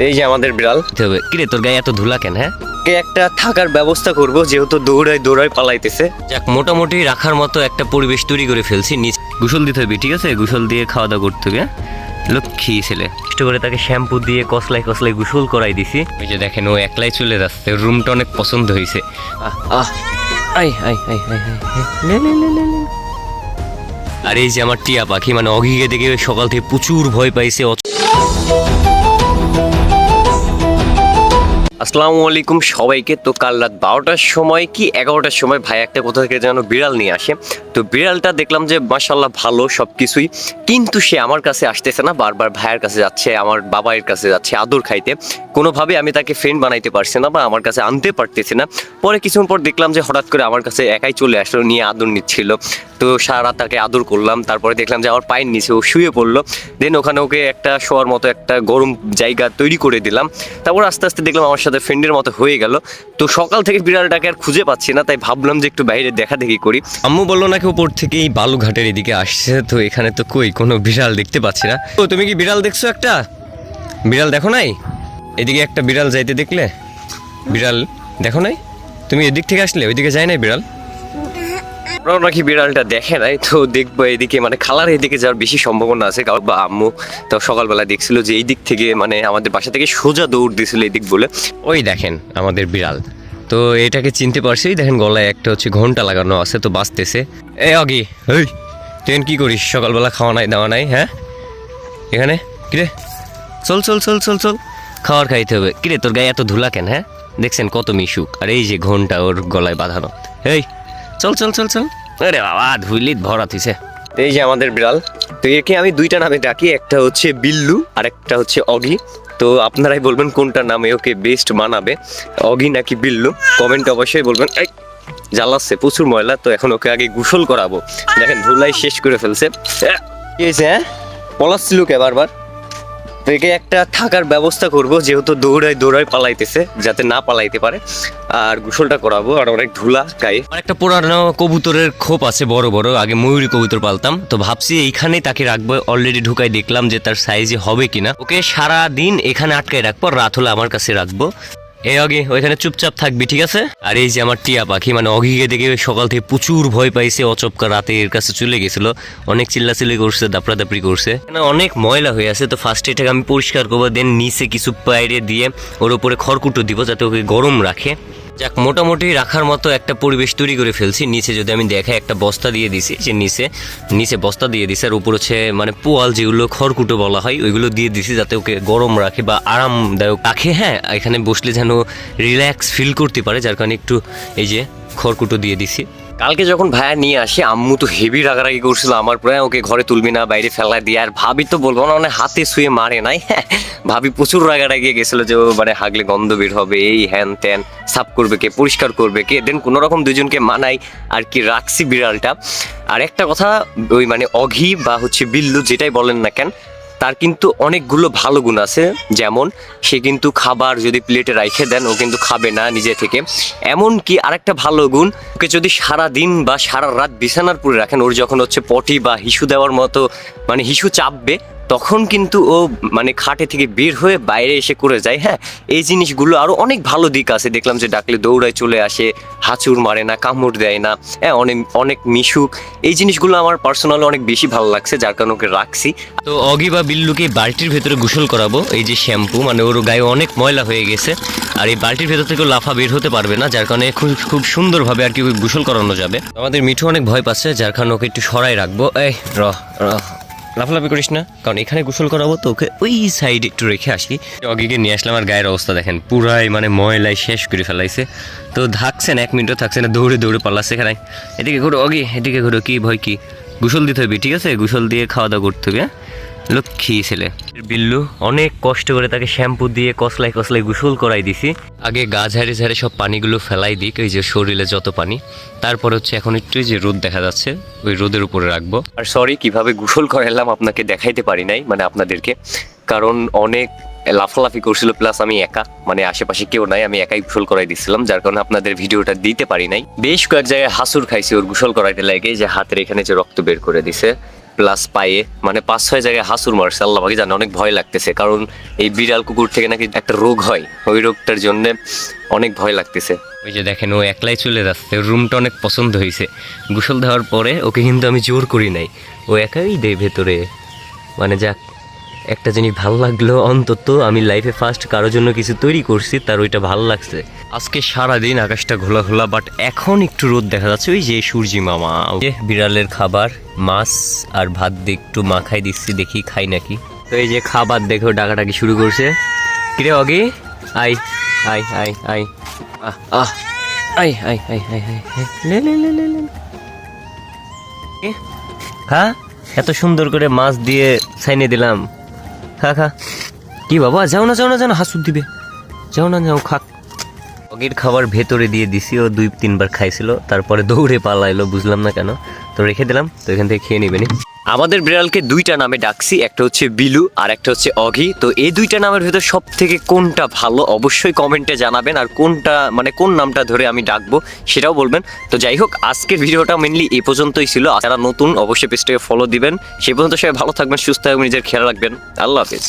এই যে আমাদের বিড়াল। হবে কিরে তোর গায়ে এত ধুলা কেন হ্যাঁ? কে একটা থাকার ব্যবস্থা করব যেহেতু দৌড়াই দৌড়াই পালাইতেছে। যাক মোটামুটি রাখার মতো একটা পরিবেশ তৈরি করে ফেলছি নিচ গোসল দিতে হবে ঠিক আছে? গোসল দিয়ে খাওয়া দাওয়া করতে হবে হ্যাঁ? লক্ষ্মী ছেলে। কষ্ট করে তাকে শ্যাম্পু দিয়ে কসলাই কসলাই গোসল করাই দিছি। ওই যে দেখেন ও একলাই চলে যাচ্ছে রুমটা অনেক পছন্দ হয়েছে। আহ আহ। আই আই আই আই আই, আই। লে, লে, লে, লে, লে। আর এই যে আমার টিয়া পাখি মানে অঘিকে দেখে সকাল থেকে প্রচুর ভয় পাইছে আসসালামু আলাইকুম সবাইকে। তো কাল রাত বারোটার সময় কি এগারোটার সময় ভাই একটা কোথা থেকে যেন বিড়াল নিয়ে আসে। তো বিড়ালটা দেখলাম যে মাসাল্লাহ ভালো সব কিছুই কিন্তু সে আমার কাছে আসতেছে না, বারবার ভাইয়ের কাছে যাচ্ছে, আমার বাবার কাছে যাচ্ছে আদর খাইতে। কোনোভাবে আমি তাকে ফ্রেন্ড বানাইতে পারছি না বা আমার কাছে আনতে পারতেছি না। পরে কিছুক্ষণ পর দেখলাম যে হঠাৎ করে আমার কাছে একাই চলে আসলো, নিয়ে আদর নিচ্ছিল। তো সারা রাত তাকে আদর করলাম, তারপরে দেখলাম যে আমার পায়ের নিচে ও শুয়ে পড়ল। দেন ওখানে ওকে একটা শোয়ার মতো একটা গরম জায়গা তৈরি করে দিলাম। তারপর আস্তে আস্তে দেখলাম আমার সাথে ফ্রেন্ডের মতো হয়ে গেল। তো সকাল থেকে বিড়ালটাকে আর খুঁজে পাচ্ছি না, তাই ভাবলাম যে একটু বাইরে দেখা দেখি করি। আম্মু বলল নাকি উপর থেকে এই বালুঘাটের এদিকে আসছে, তো এখানে তো কই কোনো বিড়াল দেখতে পাচ্ছি না। তো তুমি কি বিড়াল দেখছ একটা? বিড়াল দেখো নাই? এদিকে একটা বিড়াল যাইতে দেখলে? বিড়াল দেখো নাই? তুমি এদিক থেকে আসলে? ওইদিকে যায় নাই বিড়াল? ওরাও নাকি বিড়ালটা দেখে নাই, তো দেখব এদিকে মানে খালার এদিকে যাওয়ার বেশি সম্ভাবনা আছে। কারণ বা আম্মু তো সকালবেলা দেখছিল যে এই দিক থেকে মানে আমাদের বাসা থেকে সোজা দৌড় দিছিল এই দিক বলে। ওই দেখেন আমাদের বিড়াল। তো এটাকে চিনতে পারছি, দেখেন গলায় একটা হচ্ছে ঘণ্টা লাগানো আছে, তো বাঁচতেছে। এ, অগি, এই, তুই কি করিস? সকালবেলা খাওয়া নাই, দাওয়া নাই হ্যাঁ? এখানে? কিরে? চল চল চল চল চল। খাওয়ার খাইতে হবে। কিরে, তোর গায়ে এত ধুলা কেন হ্যাঁ? দেখছেন কত মিশুক। আর এই যে ঘণ্টা ওর গলায় বাঁধানো। এই চল চল চল চল। আরে বাবা ধুইলিত ভরা থিছে এই যে আমাদের বিড়াল তো একে আমি দুইটা নামে ডাকি একটা হচ্ছে বিল্লু আর একটা হচ্ছে অগি। তো আপনারাই বলবেন কোনটা নামে ওকে বেস্ট মানাবে। অগি নাকি বিল্লু? কমেন্ট অবশ্যই বলবেন। এই জ্বালাচ্ছে প্রচুর ময়লা তো এখন ওকে আগে গোসল করাবো। দেখেন ধুলাই শেষ করে ফেলছে। কি হয়েছে হ্যাঁ? পলাচ্ছিল কে বারবার? একে একটা থাকার ব্যবস্থা করব, যেহেতু দৌড়াই দৌড়াই পালাইতেছে, যাতে না পালাইতে পারে। আর গোসলটা করাবো, আর অনেক ধুলা, গায়ে। একটা পুরানো কবুতরের খোপ আছে বড় বড়, আগে ময়ূরী কবুতর পালতাম। তো ভাবছি এইখানে তাকে রাখব অলরেডি ঢুকাই দেখলাম যে তার সাইজে হবে কিনা। ওকে সারা দিন এখানে আটকায় রাখব রাত হলে আমার কাছে রাখব। এই অগি, ওইখানে চুপচাপ থাকবি, ঠিক আছে? আর এই যে আমার টিয়া পাখি মানে অগিকে দেখে সকাল থেকে প্রচুর ভয় পাইছে, অচপকা রাতে এর কাছে চলে গেছিল। অনেক চিল্লাচিল্লি করছে দাপড়া দাপড়ি করছে অনেক ময়লা হয়ে আছে, তো ফার্স্ট এটাকে আমি পরিষ্কার করব দেন নিচে কিছু পাইরে দিয়ে ওর উপরে খড়কুটো দিব, যাতে ওকে গরম রাখে। যাক, মোটামুটি রাখার মতো একটা পরিবেশ তৈরি করে ফেলছি। নিচে যদি আমি দেখাই একটা বস্তা দিয়ে দিছি, যে নিচে নিচে বস্তা দিয়ে দিছি, আর উপর হচ্ছে মানে পোয়াল যেগুলো খড়কুটো বলা হয়, ওইগুলো দিয়ে দিছি যাতে ওকে গরম রাখে বা আরামদায়ক রাখে। হ্যাঁ এখানে বসলে যেন রিল্যাক্স ফিল করতে পারে, যার কারণে একটু এই যে খড়কুটো দিয়ে দিছি। কালকে যখন ভাইয়া নিয়ে আসে, আম্মু তো হেভি রাগারাগি করছিল, আমার প্রায় ওকে ঘরে তুলবি না, বাইরে ফেলা দিয়ে, আর ভাবি তো বলব না মানে হাতে শুয়ে মারে নাই ভাবি প্রচুর রাগারাগি গেছিল যে মানে হাগলে গন্ধ বের হবে, এই হ্যান ত্যান, সাফ করবে কে, পরিষ্কার করবে কে দেন কোনো রকম দুজনকে মানাই, আর কি রাখছি বিড়ালটা। আর একটা কথা, ওই মানে অঘি বা হচ্ছে বিল্লু, যেটাই বলেন না কেন তার কিন্তু অনেকগুলো ভালো গুণ আছে। যেমন, সে কিন্তু খাবার যদি প্লেটে রাইখে দেন, ও কিন্তু খাবে না নিজে থেকে। এমন কি আরেকটা ভালো গুণ, ওকে যদি সারা দিন বা সারা রাত বিছানার পুরে রাখেন, ওর যখন হচ্ছে পটি বা হিসু দেওয়ার মতো মানে হিসু চাপবে তখন কিন্তু ও মানে খাটে থেকে বের হয়ে বাইরে এসে করে যায় হ্যাঁ? এই জিনিসগুলো আরও অনেক ভালো দিক আছে। দেখলাম যে ডাকলে দৌড়ায় চলে আসে, হাঁচুর মারে না, কামড় দেয় না হ্যাঁ? অনেক অনেক মিশুক। এই জিনিসগুলো আমার পার্সোনালি অনেক বেশি ভালো লাগছে, যার কারণে ওকে রাখছি। তো অগি বা বিল্লুকে বালতির ভেতরে গোসল করাবো। এই যে শ্যাম্পু মানে ওর গায়ে অনেক ময়লা হয়ে গেছে। আর এই বালতির ভেতর থেকে লাফা বের হতে পারবে না, যার কারণে খুব খুব সুন্দরভাবে আর কি গোসল করানো যাবে। আমাদের মিঠু অনেক ভয় পাচ্ছে, যার কারণে ওকে একটু সরাই রাখব। এই র। লাফালাফি করিস না, কারণ এখানে গোসল করাবো, তো ওকে ওই সাইড একটু রেখে আসি। অগিকে নিয়ে আসলাম আর গায়ের অবস্থা দেখেন, পুরাই মানে ময়লায় শেষ করে ফেলাইছে। তো থাকছেন, এক মিনিটও থাকছে না, দৌড়ে দৌড়ে পালাচ্ছে এখানে। এদিকে ঘুরো অগি, এদিকে ঘুরো, কি ভয় কি? গোসল দিতে হবে ঠিক আছে? গোসল দিয়ে খাওয়া দাওয়া করতে হবে হ্যাঁ? লক্ষ্মী ছেলে। বিল্লু, অনেক কষ্ট করে তাকে শ্যাম্পু দিয়ে কসলাই কসলাই গোসল করাই দিছি। আগে গা ঝাড়ে ঝাড়ে সব পানিগুলো ফেলাই দিক ওই যে শরীরে যত পানি। তারপর হচ্ছে এখন একটু যে রোদ দেখা যাচ্ছে, ওই রোদের উপরে রাখব। আর সরি কীভাবে গোসল করালাম আপনাকে দেখাইতে পারি নাই মানে আপনাদেরকে। কারণ অনেক লাফালাফি করছিল প্লাস আমি একা মানে আশেপাশে কেউ নাই, আমি একাই গোসল করাই দিছিলাম, যার কারণে আপনাদের ভিডিওটা দিতে পারি নাই। বেশ কয়েক জায়গায় হাসুর খাইছি ওর গোসল করাইতে লাগে যে হাতের এখানে যে রক্ত বের করে দিছে। প্লাস পায়ে মানে পাঁচ ছয় জায়গায় হাসুর মারছে আল্লাহ বাকি জানে, অনেক ভয় লাগতেছে। কারণ এই বিড়াল কুকুর থেকে নাকি একটা রোগ হয়, ওই রোগটার জন্য অনেক ভয় লাগতেছে। ওই যে দেখেন, ও একলাই চলে যাচ্ছে রুমটা অনেক পছন্দ হয়েছে। গোসল দেওয়ার পরে ওকে কিন্তু আমি জোর করি নাই। ও একাই দেয় ভেতরে। মানে যাক একটা জিনিস ভালো লাগল, অন্তত আমি লাইফে ফার্স্ট কারোর জন্য কিছু তৈরি করছি, তার ওইটা ভালো লাগছে। আজকে সারা দিন আকাশটা ঘোলা ঘোলা বাট এখন একটু রোদ দেখা যাচ্ছে, ওই যে সূর্যি মামা। বিড়ালের খাবার, মাছ আর ভাত দিয়ে একটু মাখাই দিচ্ছি, দেখি খাই নাকি। তো এই যে খাবার দেখো, ডাকাডাকি শুরু করছে। কিরে অগি? আই আই আই আই আহ আই আই আই আই আই। লে লে লে লে খা এত সুন্দর করে মাছ দিয়ে ছাইনে দিলাম। খা খা। কি বাবা, যাও না যাও না যাও না, হাসুর দিবে। যাও না, যাও, খা। পকেট খাবার ভেতরে দিয়ে দিছি, ও দুই, তিনবার খাইছিল, তারপরে দৌড়ে পালাইলো, বুঝলাম না কেন। তো রেখে দিলাম, তো এখান থেকে খেয়ে নিবেনি আমাদের বিড়ালকে দুইটা নামে ডাকছি, একটা হচ্ছে বিলু আর একটা হচ্ছে অঘি। তো এই দুইটা নামের ভেতর সব থেকে কোনটা ভালো অবশ্যই কমেন্টে জানাবেন আর কোনটা মানে কোন নামটা ধরে আমি ডাকবো সেটাও বলবেন। তো যাই হোক, আজকের ভিডিওটা মেনলি এ পর্যন্তই ছিল। যারা নতুন, অবশ্যই পেজটাকে ফলো দিবেন। সে পর্যন্ত সবাই ভালো থাকবেন, সুস্থ থাকবেন, নিজের খেয়াল রাখবেন। আল্লাহ হাফেজ।